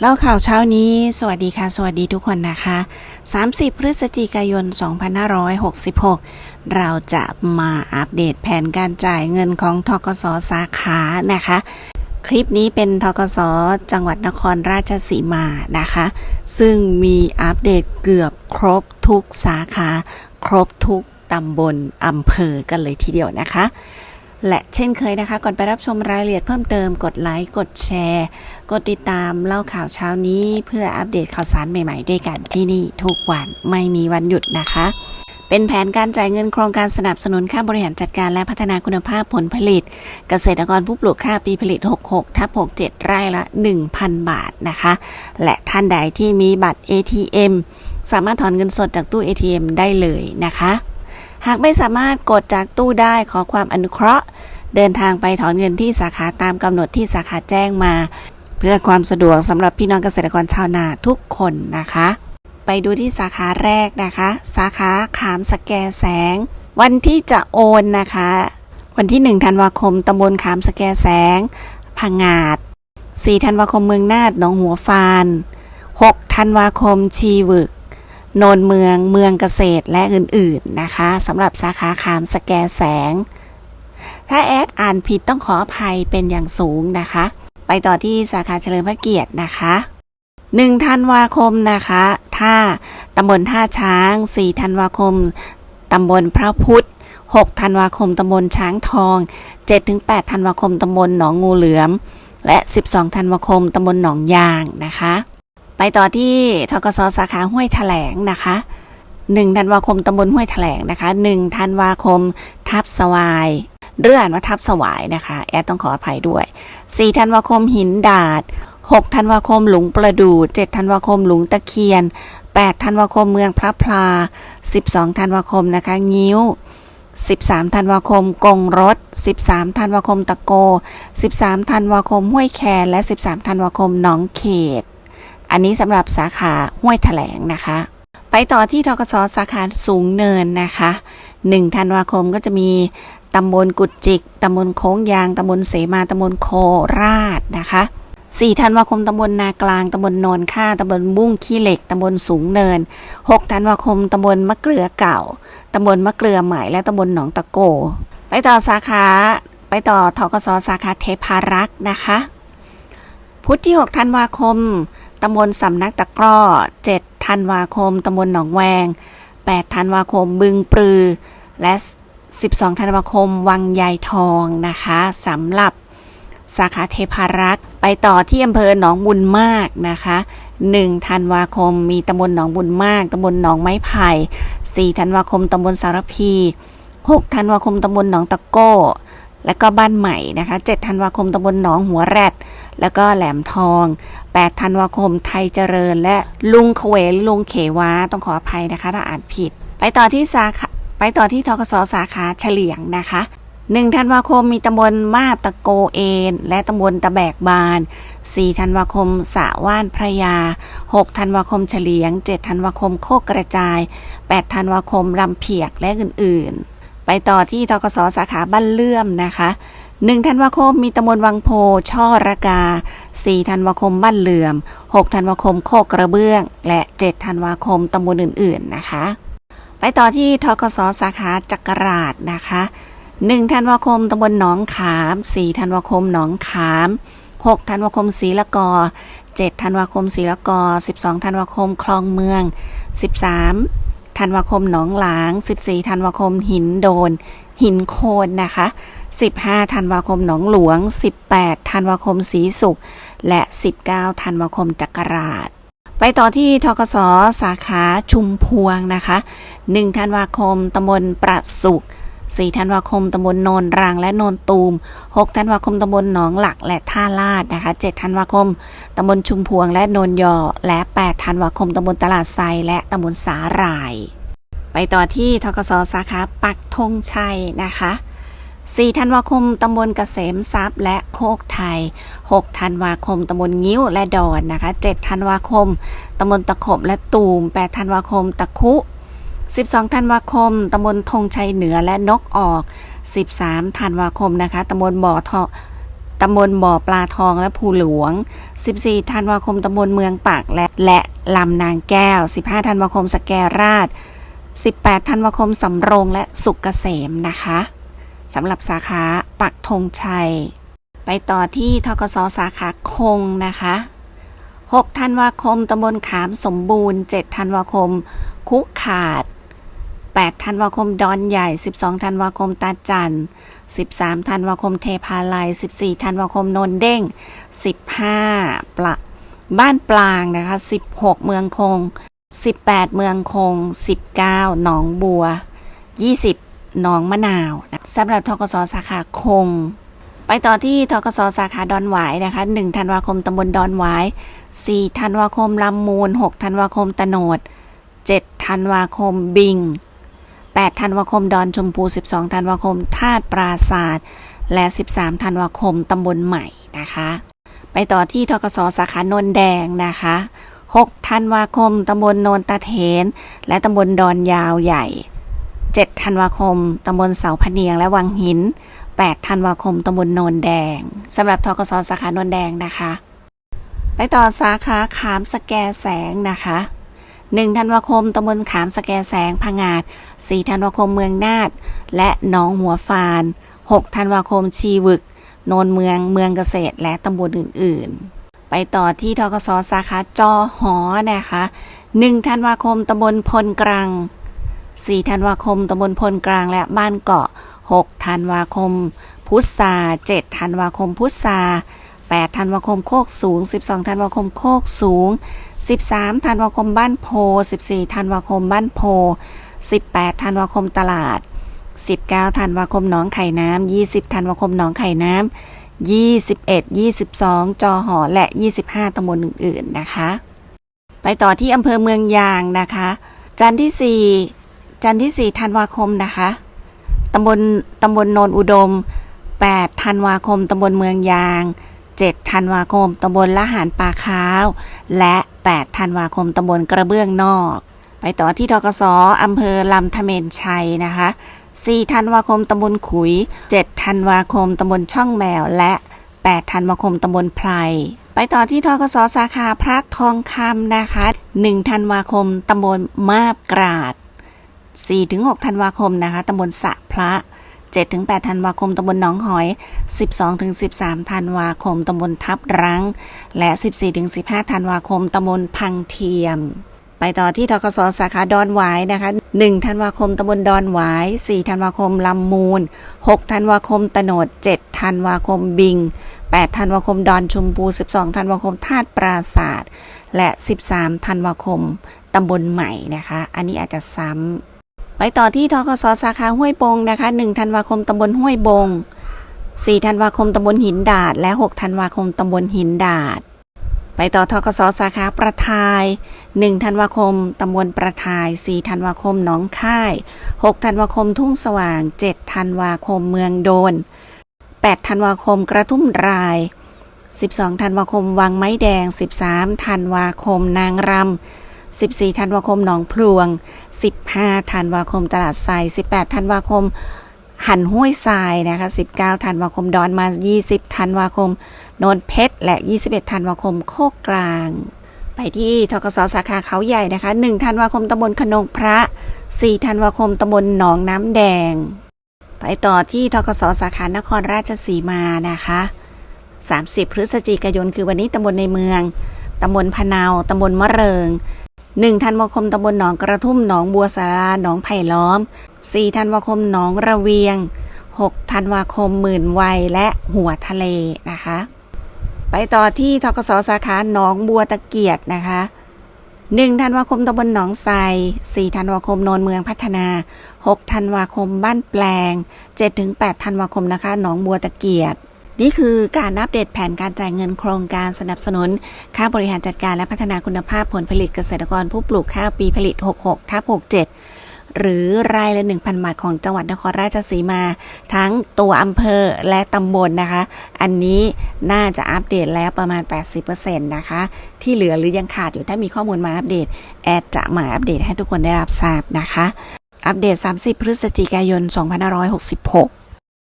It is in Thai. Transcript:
เล่าข่าวเช้านี้ สวัสดีค่ะ สวัสดีทุกคนนะคะ 30 พฤศจิกายน 2566 เราจะมาอัปเดตแผนการจ่ายเงินของทกสสาขานะคะ คลิปนี้เป็นทกสจังหวัดนครราชสีมานะคะ ซึ่งมีอัปเดตเกือบครบทุกสาขา ครบทุกตำบลอำเภอกันเลยทีเดียวนะคะ และเช่นเคยนะคะ ก่อนไปรับชมรายละเอียดเพิ่มเติมกดไลค์กดแชร์ กดติดตามเล่าข่าวเช้านี้ เพื่ออัปเดตข่าวสารใหม่ๆ ด้วยกันที่นี่ทุกวันไม่มีวันหยุดนะคะ เป็นแผนการจ่ายเงินโครงการสนับสนุนค่าบริหารจัดการและพัฒนาคุณภาพผลผลิต เกษตรกรผู้ปลูกข้าวปีผลิต 66 ทับ 67 ไร่ละ 1,000 บาทนะคะ และท่านใดที่มีบัตร ATM สามารถถอนเงินสดจากตู้ ATM ได้เลยนะคะ หากไม่สามารถกดจากตู้ได้ขอความอนุเคราะห์ เดินทางไปถอนเงินที่สาขาตามกำหนดที่สาขาแจ้งมา เพื่อความสะดวกสำหรับพี่น้องเกษตรกรชาวนาทุกคนนะคะ ไปดูที่สาขาแรกนะคะ สาขาขามสแกแสง วันที่จะโอนนะคะ วันที่ 1 ธันวาคมตำบลขามสแกแสงพังงาด 4 ธันวาคมเมืองนาดหนองหัวฟาน 6 ธันวาคมชีวึก โนนเมืองเมืองเกษตรและอื่นๆนะคะสำหรับสาขาขามสแกแสง ถ้าแอดอ่านผิดต้องขออภัยเป็นอย่างสูงนะคะ ไปต่อที่สาขาเฉลิมพระเกียรตินะคะ1ธันวาคมนะคะ ท่าตำบลท่าช้าง4ธันวาคมตำบลพระพุทธ6ธันวาคมตำบลช้างทอง7-8ธันวาคมตำบลหนองงูเหลือม และ12ธันวาคมตำบลหนองยางนะคะ ไปต่อที่ทกสสาขาห้วยแถลงนะคะ1ธันวาคมตำบลห้วยแถลงนะคะ1ธันวาคมทับสวายเรื่ออ่านว่าทับสวายนะคะ แอดต้องขออภัยด้วย4ธันวาคมหินดาด6ธันวาคมหลุงประดูด7ธันวาคมหลุงตะเคียน8ธันวาคมเมืองพระพลา 12ธันวาคมนะคะงิ้ว 13ธันวาคมกงรถ 13ธันวาคมตะโก 13ธันวาคมห้วยแคนและ 13ธันวาคมหนองเขต อันนี้สำหรับสาขาห้วยแถลงนะคะ ไปต่อที่ทกสสาขาสูงเนินนะคะ1ธันวาคมก็จะมีตำบลกุดจิกตำบลโค้งยางตำบลเสมาตำบลโคราชนะคะ4ธันวาคมตำบลนากลางตำบลนนค่าตำบลบุ้งขี้เหล็กตำบลสูงเนิน 6 ธันวาคมตำบลมะเกลือเก่าตำบลมะเกลือใหม่และตำบลหนองตะโก ไปต่อสาขาไปต่อทกสสาขาเทพารักษ์นะคะ พุธที่ 6 ธันวาคม ตำบลสำนักตะกร้อ 7 ธันวาคม ตำบลหนองแวง 8 ธันวาคม บึงปรือ และ 12 ธันวาคม วังยายทองนะคะสำหรับสาขาเทพารักษ์ ไปต่อที่อำเภอหนองบุญมากนะคะ1ธันวาคม มีตำบลหนองบุญมาก ตำบลหนองไม้ไผ่4ธันวาคม ตำบลสารพี 6 ธันวาคม ตำบลหนองตะโก้ และก็บ้านใหม่นะคะ7ธันวาคม ตำบลหนองหัวแรด แล้วก็แหลมทอง 8 ธันวาคมไทยเจริญ และลุงเขวหรือลุงเขวาต้องขออภัยนะคะถ้าอ่านผิด ไปต่อที่สาขาไปต่อที่ทกสสาขาเฉลียงนะคะ1ธันวาคมมีตำบลมาบตะโกเอน และตำบลตะแบกบาน 4 ธันวาคมสะว่านพระยา 6 ธันวาคมเฉลียง 7 ธันวาคมโคกกระจาย 8 ธันวาคมลำเพียกและอื่นๆ ไปต่อที่ทกสสาขาบ้านเลื่อมนะคะ 1ธันวาคมมีตำบลวังโพ ช่อระกา 4ธันวาคมบ้านเหลื่อม 6ธันวาคมโคกกระเบื้อง และ7ธันวาคมตำบลอื่น ๆนะคะ ไปต่อที่ทกสสาขาจักราชนะคะ1ธันวาคมตำบลหนองขาม 4ธันวาคมหนองขาม 6ธันวาคมศรีละกอ 7ธันวาคมศรีละกอ 12ธันวาคมคลองเมือง 13 ธันวาคมหนองหลาง 14 ธันวาคมหินโดน หินโคนนะคะ 15 ธันวาคมหนองหลวง 18 ธันวาคมศรีสุข และ 19 ธันวาคมจักราช ไปต่อที่ทกสสาขาชุมพวงนะคะ 1 ธันวาคมตำบลประสุข4ธันวาคมตำบลโนนรางและโนนตูม 6 ธันวาคมตำบลหนองหลักและท่าลาดนะคะ 7 ธันวาคมตำบลชุมพวงและโนนยอ และ 8 ธันวาคมตำบลตลาดไซและตำบลสาหร่าย ไปต่อที่ทกสสาขาปักธงชัยนะคะ4ธันวาคมตำบลเกษมทรัพย์ และโคกไทย 6 ธันวาคมตำบลงิ้วและดอนนะคะ 7 ธันวาคมตำบลตะขบและตูม 8 ธันวาคมตะคุ 12 ธันวาคมตำบลธงชัยเหนือและนกออก 13 ธันวาคมนะคะตำบลบ่อทองตำบลบ่อปลาทองและภูหลวง 14 ธันวาคมตำบลเมืองปากและและลำนางแก้ว 15 ธันวาคมสแกราช 18 ธันวาคมสำโรงและสุกเกษมนะคะสำหรับสาขาปักธงชัย ไปต่อที่ทกสสาขาคงนะคะ 6 ธันวาคมตำบลขามสมบูรณ์ 7 ธันวาคม คุกขาด 8 ธันวาคมดอนใหญ่ 12 ธันวาคมตาจัน 13 ธันวาคมเทพาลัย 14 ธันวาคมนนเด้ง 15 ปละบ้านปลางนะคะ 16 เมืองคง 18 เมืองคง 19 หนองบัว 20 หนองมะนาวนะสำหรับทกสสาขาคง ไปต่อที่ทกสสาขาดอนหวายนะคะ1ธันวาคมตำบลดอนหวาย 4 ธันวาคมลำมูล 6 ธันวาคมตโนด 7 ธันวาคมบิง 8 ธันวาคมดอนชมพู 12 ธันวาคมธาตุปราศาสตร์และ 13 ธันวาคมตำบลใหม่นะคะ ไปต่อที่ทกสสาขานนแดงนะคะ 6ธันวาคมตำบลโนนตาเถนและตำบลดอนยาวใหญ่ 7 ธันวาคมตำบลเสาพเนียงและวังหิน 8 ธันวาคมตำบลโนนแดงสำหรับทกสสาขาโนนแดงนะคะ ไปต่อสาขาขามสแกแสงนะคะ1ธันวาคมตำบลขามสแกแสงพังาด4ธันวาคมเมืองนาดและหนองหัวฟาน 6 ธันวาคมชีวึก โนนเมืองเมืองเกษตรและตำบลอื่น ๆ ไปต่อที่ทกสสาขาจอหอนะคะ1ธันวาคมตำบลพลกลาง4ธันวาคมตำบลพลกลางและบ้านเกาะ 6 ธันวาคม พุทธา7ธันวาคม พุทธา8ธันวาคมโคกสูง 12ธันวาคมโคกสูง 13ธันวาคมบ้านโพ 14ธันวาคมบ้านโพ 18ธันวาคมตลาด 19ธันวาคมหนองไข่น้ำ20ธันวาคมหนองไข่น้ำ 21 22 จอหอ และ 25ตำบลอื่น ๆ นะคะ ไปต่อที่อำเภอเมืองยางนะคะ จันทร์ที่ 4 จันทร์ที่ 4 ธันวาคมนะคะตำบลตำบลโนนอุดม 8 ธันวาคมตำบลเมืองยาง 7 ธันวาคมตำบลละหารปลาขาว และ 8 ธันวาคมตำบลกระเบื้องนอก ไปต่อที่ทกสอำเภอลำทะเมนชัยนะคะ 4ธันวาคมตำบลขุย 7ธันวาคมตำบลช่องแมว และ 8ธันวาคมตำบลไพรไปต่อที่ทกสสาขาพระทองคำนะคะ 1 ธันวาคมตำบลมาบกราด 4-6 ธันวาคมนะคะตำบลสะพระ 7-8 ธันวาคมตำบลหนองหอย 12-13 ธันวาคมตำบลทับรัง และ 14-15 ธันวาคมตำบลพังเทียม ไปต่อที่ทกสสาขาดอนหวายนะคะ 1ธันวาคมตำบลดอนหวาย 4 ธันวาคมลำมูล 6 ธันวาคมตโนด 7 ธันวาคมบิง 8 ธันวาคมดอนชมพู 12 ธันวาคมธาตุปราศาสตร์และ 13 ธันวาคมตำบลใหม่นะคะ อันนี้อาจจะซ้ำไปต่อที่ทกสสาขาห้วยบงนะคะ 1 ธันวาคมตำบลห้วยบง 4 ธันวาคมตำบลหินดาด และ 6 ธันวาคมตำบลหินดาดไปต่อทกสสาขาประทาย 1ธันวาคม ตำบลประทาย 4 ธันวาคม หนองค่าย 6 ธันวาคม ทุ่งสว่าง 7 ธันวาคม เมืองโดน 8 ธันวาคม กระทุ่มราย 12 ธันวาคม วังไม้แดง 13 ธันวาคม นางรำ 14 ธันวาคม หนองพลวง 15 ธันวาคม ตลาดทราย 18 ธันวาคม หันห้วยทรายนะคะ 19 ธันวาคม ดอนมา 20 ธันวาคม โนนเพชร และ 21 ธันวาคม โคกกลาง ไปที่ทกสสาขาเขาใหญ่นะคะ1ธันวาคมตำบลขนงพระ 4 ธันวาคมตำบลหนองน้ำแดง ไปต่อที่ทกสสาขานครราชสีมานะคะ 30 พฤศจิกายนคือวันนี้ตำบลในเมืองตำบลพะนาวตำบลมะเริง 1 ธันวาคมตำบลหนองกระทุ่มหนองบัวสาราหนองไผ่ล้อม 4 ธันวาคมหนองระเวียง 6 ธันวาคมหมื่นวัยและหัวทะเลนะคะ ไปต่อที่ทกสสาขาหนองบัวตะเกียดนะคะ1ธันวาคมตำบลหนองไทร4ธันวาคมโนนเมืองพัฒนา6ธันวาคมบ้านแปลง7-8ธันวาคมนะคะหนองบัวตะเกียดนี่คือการอัปเดตแผนการจ่ายเงินโครงการสนับสนุน ค่าบริหารจัดการและพัฒนาคุณภาพผลผลิตเกษตรกรผู้ปลูกข้าวปีผลิต 66ทับ67 หรือรายละ 1,000บาทของจังหวัดนครราชสีมา ทั้งตัวอำเภอและตำบลนะคะ อันนี้น่าจะอัปเดตแล้วประมาณ 80%นะคะ ที่เหลือหรือยังขาดอยู่ถ้ามีข้อมูลมาอัปเดต แอดจะมาอัปเดตให้ทุกคนได้รับทราบนะคะ อัปเดต 30 พฤศจิกายน 2566